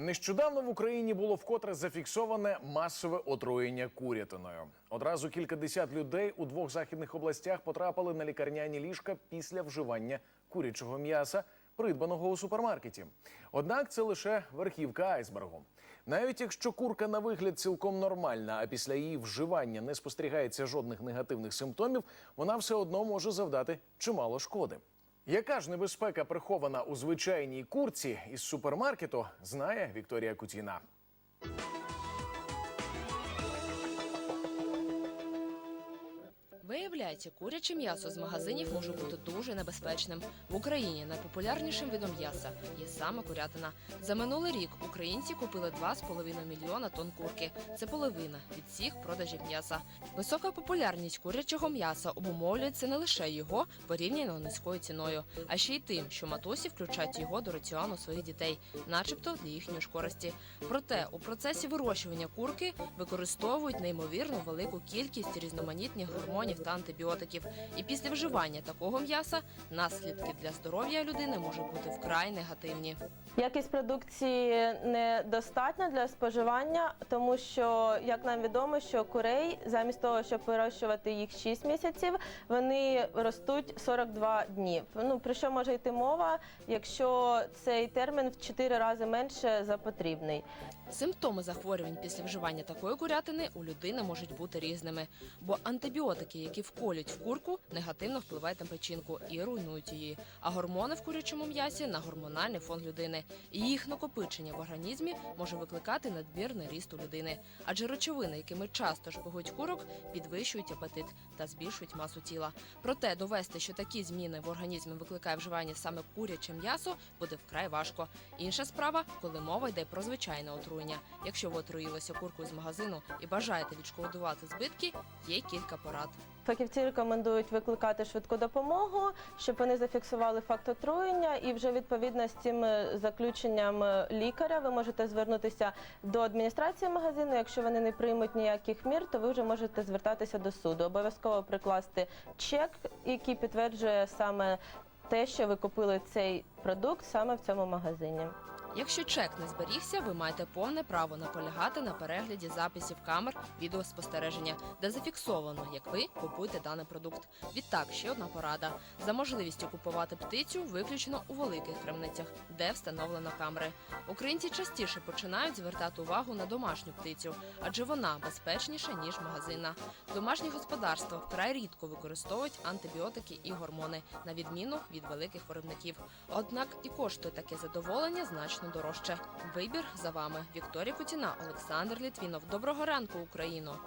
Нещодавно в Україні було вкотре зафіксоване масове отруєння курятиною. Одразу кількадесят людей у двох західних областях потрапили на лікарняні ліжка після вживання курячого м'яса, придбаного у супермаркеті. Однак це лише верхівка айсбергу. Навіть якщо курка на вигляд цілком нормальна, а після її вживання не спостерігається жодних негативних симптомів, вона все одно може завдати чимало шкоди. Яка ж небезпека прихована у звичайній курці із супермаркету, знає Вікторія Кутіна. Виявляється, куряче м'ясо з магазинів може бути дуже небезпечним. В Україні найпопулярнішим видом м'яса є саме курятина. За минулий рік українці купили 2,5 мільйона тонн курки. Це половина від всіх продажів м'яса. Висока популярність курячого м'яса обумовлюється не лише його порівняно низькою ціною, а ще й тим, що матусі включають його до раціону своїх дітей, начебто для їхньої ж користі. Проте у процесі вирощування курки використовують неймовірно велику кількість різноманітних гормонів та антибіотиків. І після вживання такого м'яса наслідки для здоров'я людини можуть бути вкрай негативні. Якість продукції недостатня для споживання, тому що, як нам відомо, що курей замість того, щоб вирощувати їх 6 місяців, вони ростуть 42 дні. Ну про що може йти мова, якщо цей термін в 4 рази менше за потрібний. Симптоми захворювань після вживання такої курятини у людини можуть бути різними, бо антибіотики, які вколють в курку, негативно впливають на печінку і руйнують її. А гормони в курячому м'ясі на гормональний фон людини. Їх накопичення в організмі може викликати надмірний ріст у людини. Адже речовини, якими часто шпигують курок, підвищують апетит та збільшують масу тіла. Проте довести, що такі зміни в організмі викликає вживання саме куряче м'ясо, буде вкрай важко. Інша справа, коли мова йде про звичайне отруєння. Якщо ви отруїлися куркою з магазину і бажаєте відшкодувати збитки, є кілька порад. Фахівці рекомендують викликати швидку допомогу, щоб вони зафіксували факт отруєння, і вже відповідно з цим е, заключенням е, лікаря ви можете звернутися до адміністрації магазину. Якщо вони не приймуть ніяких мір, то ви вже можете звертатися до суду. Обов'язково прикласти чек, який підтверджує саме те, що ви купили цей продукт саме в цьому магазині. Якщо чек не зберігся, ви маєте повне право наполягати на перегляді записів камер відеоспостереження, де зафіксовано, як ви купуєте даний продукт. Відтак, ще одна порада: за можливістю купувати птицю виключно у великих крамницях, де встановлено камери. Українці частіше починають звертати увагу на домашню птицю, адже вона безпечніша ніж магазинна. Домашні господарства вкрай рідко використовують антибіотики і гормони, на відміну від великих виробників. Однак і коштує таке задоволення значно дорожче. Вибір за вами. Вікторія Кутіна, Олександр Літвінов. Доброго ранку, Україно!